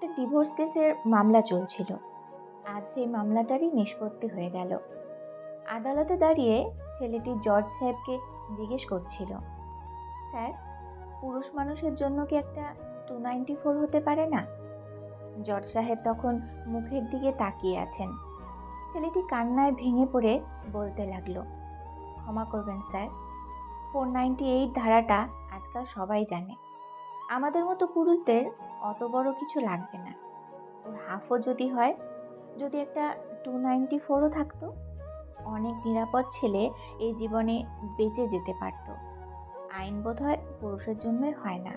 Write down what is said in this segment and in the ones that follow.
একটা ডিভোর্স কেসের মামলা চলছিল। আজ সেই মামলাটারই নিষ্পত্তি হয়ে গেল। আদালতে দাঁড়িয়ে ছেলেটি জর্জ সাহেবকে জিজ্ঞেস করছিল, স্যার, পুরুষ মানুষের জন্য কি একটা টু নাইনটি ফোর হতে পারে না? জর্জ সাহেব তখন মুখের দিকে তাকিয়ে আছেন। ছেলেটি কান্নায় ভেঙে পড়ে বলতে লাগল, ক্ষমা করবেন, স্যার। ফোর নাইনটি এইট ধারাটা আজকাল সবাই জানে। আমাদের মতো পুরুষদের অত বড় কিছু লাগবে না। ওর হাফও যদি হয়, যদি একটা টু নাইনটি ফোরও থাকতো, অনেক নিরাপদ ছেলে এই জীবনে বেঁচে যেতে পারত। আইন বোধ হয় পুরুষের জন্যই হয় না।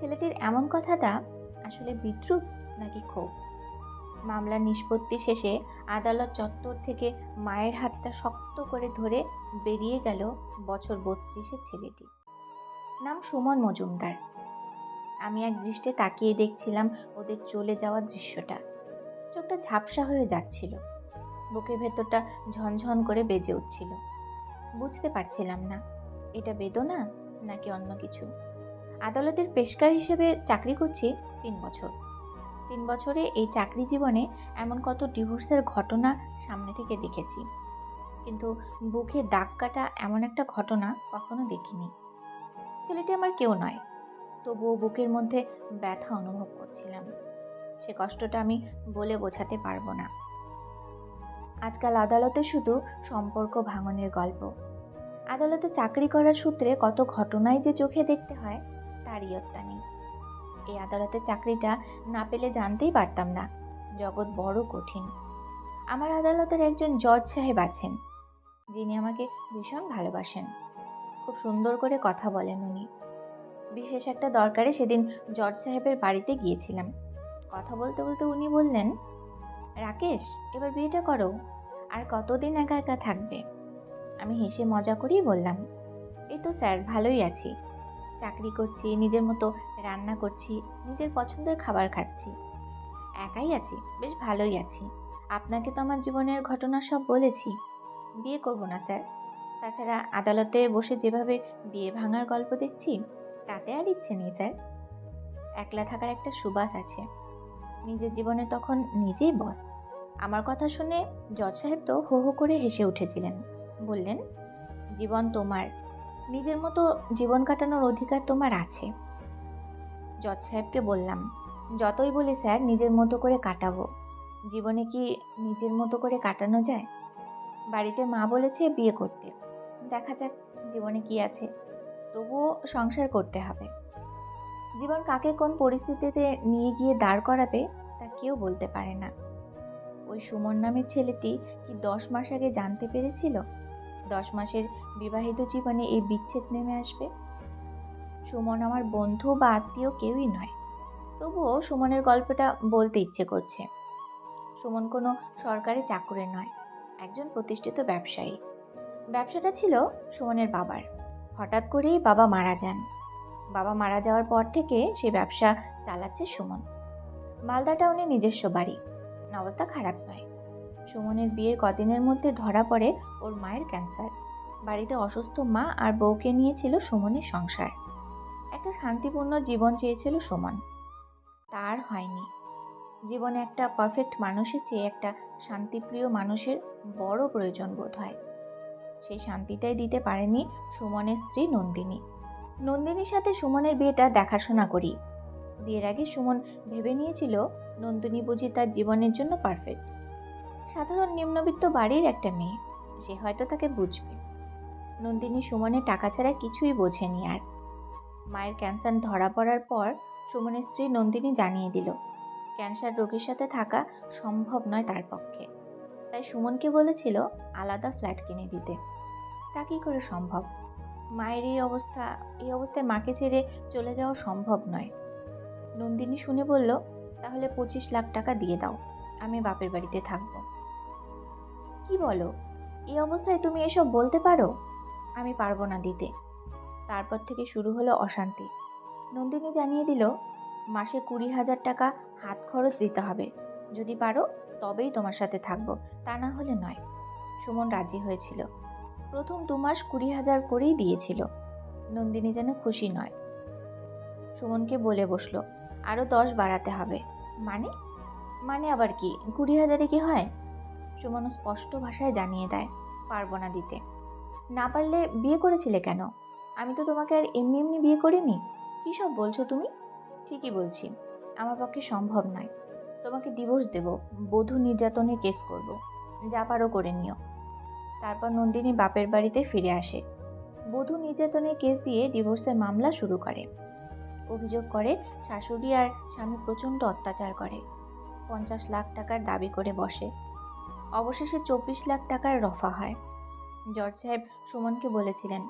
ছেলেটির এমন কথাটা আসলে বিদ্রুপ নাকি ক্ষোভ? মামলা নিষ্পত্তি শেষে আদালত চত্বর থেকে মায়ের হাতটা শক্ত করে ধরে বেরিয়ে গেল বছর বত্রিশের ছেলেটি। নাম সুমন মজুমদার। আমি এক দৃষ্টে তাকিয়ে দেখছিলাম ওদের চলে যাওয়া দৃশ্যটা। চোখটা ঝাপসা হয়ে যাচ্ছিল। বুকের ভেতরটা ঝনঝন করে বেজে উঠছিল। বুঝতে পারছিলাম না, এটা বেদনা নাকি অন্য কিছু? আদালতের পেশকার হিসেবে চাকরি করছি তিন বছর। তিন বছরে এই চাকরি জীবনে এমন কত ডিভোর্সের ঘটনা সামনে থেকে দেখেছি। কিন্তু বুকে দাগ কাটা এমন একটা ঘটনা কখনো দেখিনি। ছেলেটি আমার কেউ নয়। তবুও বুকের মধ্যে ব্যথা অনুভব করছিলাম। সে কষ্টটা আমি বলে বোঝাতে পারব না। আজকাল আদালতে শুধু সম্পর্ক ভাঙনের গল্প। আদালতে চাকরি করার সূত্রে কত ঘটনাই যে চোখে দেখতে হয় তার ইয়ত্তা নেই। এই আদালতের চাকরিটা না পেলে জানতেই পারতাম না, জগৎ বড় কঠিন। আমার আদালতের একজন জজ সাহেব আছেন, যিনি আমাকে ভীষণ ভালোবাসেন। খুব সুন্দর করে কথা বলেন উনি। বিশেষ একটা দরকারে সেদিন জর্জ সাহেবের বাড়িতে গিয়েছিলাম। কথা বলতে বলতে উনি বললেন, রাকেশ, এবার বিয়েটা করো। আর কতদিন একা একা থাকবে? আমি হেসে মজা করেই বললাম, এই তো স্যার, ভালোই আছি। চাকরি করছি, নিজের মতো রান্না করছি, নিজের পছন্দের খাবার খাচ্ছি। একাই আছি, বেশ ভালোই আছি। আপনাকে তো আমার জীবনের ঘটনা সব বলেছি। বিয়ে করব না স্যার। তাছাড়া আদালতে বসে যেভাবে বিয়ে ভাঙার গল্প দেখছি তাতে আর ইচ্ছে নেই, স্যার। একলা থাকার একটা সুবাস আছে। নিজের জীবনে তখন নিজেই বস আমার কথা শুনে জজ সাহেব তো হো হো করে হেসে উঠেছিলেন। বললেন, জীবন তোমার। নিজের মতো জীবন কাটানোর অধিকার তোমার আছে। জজ সাহেবকে বললাম, যতই বলি, স্যার, নিজের মতো করে কাটাবো। জীবনে কি নিজের মতো করে কাটানো যায়? বাড়িতে মা বলেছে বিয়ে করতে। দেখা যাক জীবনে কি আছে। তবুও সংসার করতে হবে। জীবন কাকে কোন পরিস্থিতিতে নিয়ে গিয়ে দাঁড় করাবে, তা কেউ বলতে পারে না। ওই সুমন নামের ছেলেটি কি দশ মাস আগে জানতে পেরেছিল? দশ মাসের বিবাহিত জীবনে এই বিচ্ছেদ নেমে আসবে? সুমন আমার বন্ধু বা আত্মীয় কেউই নয়। তবুও সুমনের গল্পটা বলতে ইচ্ছে করছে। সুমন কোনো সরকারি চাকুরে নয়, একজন প্রতিষ্ঠিত ব্যবসায়ী। ব্যবসাটা ছিল সুমনের বাবার। হঠাৎ করেই বাবা মারা যান। বাবা মারা যাওয়ার পর থেকে সে ব্যবসা চালাচ্ছে সুমন। মালদা টাউনে নিজস্ব বাড়ি। অবস্থা খারাপ নয়। সুমনের বিয়ের কদিনের মধ্যে ধরা পড়ে ওর মায়ের ক্যান্সার। বাড়িতে অসুস্থ মা আর বউকে নিয়েছিল সুমনের সংসার। একটা শান্তিপূর্ণ জীবন চেয়েছিল সুমন। তার হয়নি। জীবনে একটা পারফেক্ট মানুষের চেয়ে একটা শান্তিপ্রিয় মানুষের বড় প্রয়োজন বোধ হয়। সেই শান্তিটাই দিতে পারেনি সুমনের স্ত্রী নন্দিনী। নন্দিনীর সাথে সুমনের বিয়েটা দেখাশোনা করি। বিয়ের আগে সুমন ভেবে নিয়েছিল নন্দিনী বুঝি তার জীবনের জন্য পারফেক্ট সাধারণ নিম্নবিত্ত বাড়ির একটা মেয়ে, সে হয়তো তাকে বুঝবে। নন্দিনী সুমনের টাকা ছাড়া কিছুই বোঝেনি আর। মায়ের ক্যান্সার ধরা পড়ার পর সুমনের স্ত্রী নন্দিনী জানিয়ে দিল, ক্যান্সার রোগীর সাথে থাকা সম্ভব নয় তার পক্ষে। তাই সুমনকে বলেছিল আলাদা ফ্ল্যাট কিনে দিতে। তা কী করে সম্ভব? মায়ের এই অবস্থা, এই অবস্থায় মাকে ছেড়ে চলে যাওয়া সম্ভব নয়। নন্দিনী শুনে বলল, তাহলে পঁচিশ লাখ টাকা দিয়ে দাও, আমি বাপের বাড়িতে থাকব। কি বলো? এই অবস্থায় তুমি এসব বলতে পারো? আমি পারব না দিতে। তারপর থেকে শুরু হলো অশান্তি। নন্দিনী জানিয়ে দিল, মাসে কুড়ি হাজার টাকা হাত খরচ দিতে হবে। যদি পারো, তবেই তোমার সাথে থাকব, তা না হলে নয়। সুমন রাজি হয়েছিল। প্রথম দু মাস কুড়ি হাজার করেই দিয়েছিল। নন্দিনী যেন খুশি নয়। সুমনকে বলে বসল আরও দশ বাড়াতে হবে। মানে? মানে আবার কি? কুড়ি হাজারে কি হয়? সুমন স্পষ্ট ভাষায় জানিয়ে দেয়, পারব না দিতে। না পারলে বিয়ে করেছিলে কেন? আমি তো তোমাকে আর এমনি এমনি বিয়ে করিনি। কী সব বলছো তুমি? ঠিকই বলছি। আমার পক্ষে সম্ভব নয়। তোমাকে ডিভোর্স দেব, বধূ নির্যাতনে কেস করব। যা পারো করে নিও। তারপর নন্দিনী বাপের বাড়িতে ফিরে আসে। বধূ নির্যাতনের কেস দিয়ে ডিভোর্সের মামলা শুরু করে। অভিযোগ করে, শাশুড়ি আর স্বামী প্রচণ্ড অত্যাচার করে। পঞ্চাশ লাখ টাকার দাবি করে বসে। অবশেষে চব্বিশ লাখ টাকার রফা হয়। জর্জ সাহেব সুমনকে বলেছিলেন,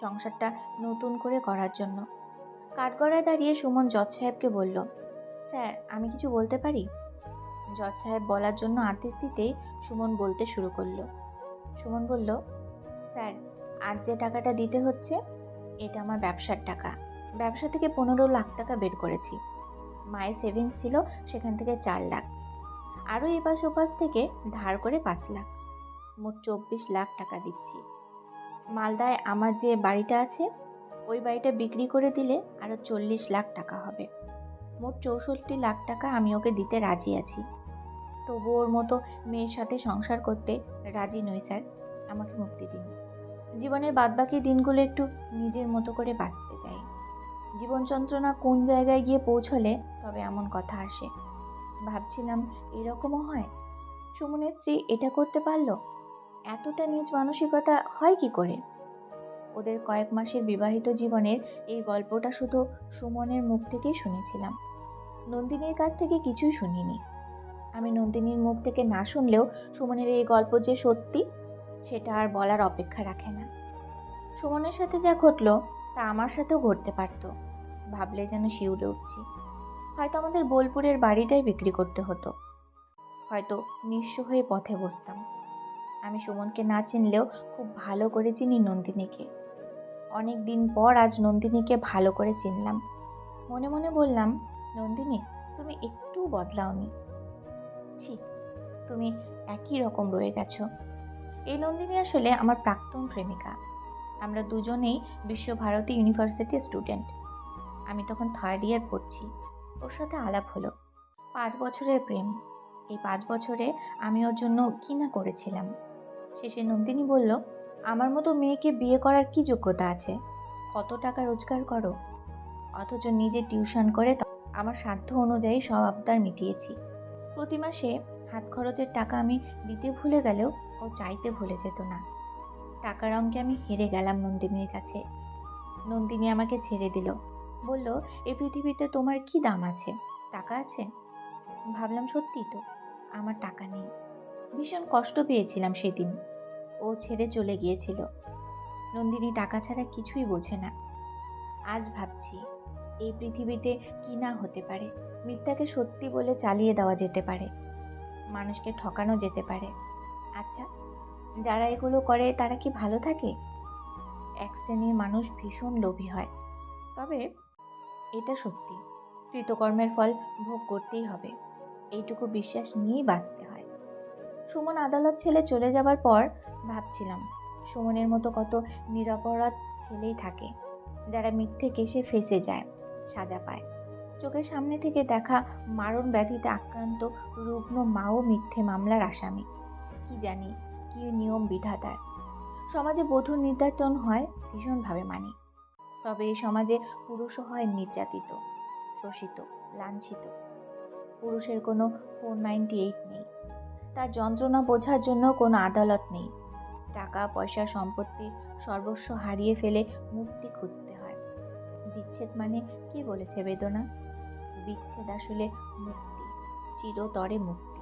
সংসারটা নতুন করে করার জন্য। কাঠগড়ায় দাঁড়িয়ে সুমন জজ সাহেবকে বলল, স্যার, আমি কিছু বলতে পারি? জজ সাহেব বলার জন্য আদেশ দিতেই সুমন বলতে শুরু করল। সুমন বলল, স্যার, আজ যে টাকাটা দিতে হচ্ছে, এটা আমার ব্যবসার টাকা। ব্যবসা থেকে পনেরো লাখ টাকা বের করেছি। মায়ের সেভিংস ছিল সেখান থেকে চার লাখ। আরও এপাশ ওপাশ থেকে ধার করে পাঁচ লাখ। মোট চব্বিশ লাখ টাকা দিচ্ছি। মালদায় আমার যে বাড়িটা আছে, ওই বাড়িটা বিক্রি করে দিলে আরও চল্লিশ লাখ টাকা হবে। মোট চৌষট্টি লাখ টাকা আমি ওকে দিতে রাজি আছি। তবু ওর মতো মেয়ের সাথে সংসার করতে রাজি নই, স্যার। আমাকে মুক্তি দিন। জীবনের বাদবাকি দিনগুলো একটু নিজের মতো করে বাঁচতে চাই। জীবন যন্ত্রণা কোন জায়গায় গিয়ে পৌঁছলে তবে এমন কথা আসে। ভাবছিলাম এরকমও হয়। সুমনের স্ত্রী এটা করতে পারল? এতটা নিজ মানসিকতা হয় কি করে? ওদের কয়েক মাসের বিবাহিত জীবনের এই গল্পটা শুধু সুমনের মুখ থেকেই শুনেছিলাম। নন্দিনীর কাছ থেকে কিছুই শুনিনি। আমি নন্দিনীর মুখ থেকে না শুনলেও সুমনের এই গল্প যে সত্যি, সেটা আর বলার অপেক্ষা রাখে না। সুমনের সাথে যা ঘটলো, তা আমার সাথেও ঘটতে পারতো। ভাবলে যেন শিউরে উঠছি। হয়তো আমাদের বোলপুরের বাড়িটাই বিক্রি করতে হতো। হয়তো নিঃস্ব হয়ে পথে বসতাম। আমি সুমনকে না চিনলেও খুব ভালো করে চিনি নন্দিনীকে। অনেক দিন পর আজ নন্দিনীকে ভালো করে চিনলাম। মনে মনে বললাম, নন্দিনী, তুমি একটু বদলাওনি। ছি তুমি একই রকম রয়ে গেছো। এই নন্দিনী আসলে আমার প্রাক্তন প্রেমিকা। আমরা দুজনেই বিশ্বভারতী ইউনিভার্সিটির স্টুডেন্ট। আমি তখন থার্ড ইয়ার পড়ছি। ওর সাথে আলাপ হলো। পাঁচ বছরের প্রেম। এই পাঁচ বছরে আমি ওর জন্য কি না করেছিলাম? শেষে নন্দিনী বলল, আমার মতো মেয়েকে বিয়ে করার কি যোগ্যতা আছে? কত টাকা রোজগার করো? অথচ নিজে টিউশন করে আমার সাধ্য অনুযায়ী সব আবদার মিটিয়েছি। প্রতি মাসে হাত খরচের টাকা আমি দিতে ভুলে গেলেও ও চাইতে ভুলে যেত না। টাকার অঙ্কে আমি হেরে গেলাম নন্দিনীর কাছে। নন্দিনী আমাকে ছেড়ে দিল। বলল, এ পৃথিবীতে তোমার কি দাম আছে? টাকা আছে? ভাবলাম, সত্যি তো, আমার টাকা নেই। ভীষণ কষ্ট পেয়েছিলাম সেদিন। ও ছেড়ে চলে গিয়েছিল। নন্দিনী টাকা ছাড়া কিছুই বোঝে না। আজ ভাবছি এই পৃথিবীতে কি না হতে পারে? মিথ্যাকে সত্যি বলে চালিয়ে দেওয়া যেতে পারে। মানুষকে ঠকানো যেতে পারে। আচ্ছা যারা এগুলো করে তারা কি ভালো থাকে? এক শ্রেণির মানুষ ভীষণ লোভী হয়। তবে এটা সত্যি, কৃতকর্মের ফল ভোগ করতেই হবে। এইটুকু বিশ্বাস নিয়েই বাঁচতে হয়। সুমন আদালত ছেলে চলে যাবার পর ভাবছিলাম, সুমনের মতো কত নিরাপরাধ ছেলেই থাকে, যারা মিথ্যে কেসে ফেসে যায়। সাজা পায়। চোখের সামনে থেকে দেখা মারণ ব্যাধিতে আক্রান্ত রুগ্ন মাও মিথ্যে মামলার আসামি। কি জানি, কি নিয়ম বিধাতার। সমাজে বধূর নির্যাতন হয় ভীষণভাবে মানি। তবে এই সমাজে পুরুষও হয় নির্যাতিত, শোষিত, লাঞ্ছিত। পুরুষের কোনো ফোর নাইনটি এইট নেই। তার যন্ত্রণা বোঝার জন্য কোনো আদালত নেই। টাকা, পয়সা, সম্পত্তি সর্বস্ব হারিয়ে ফেলে মুক্তি খুঁজতে বিচ্ছেদ মানে কি বলেছে বেদনা? বিচ্ছেদ আসলে মুক্তি চিরতরে মুক্তি।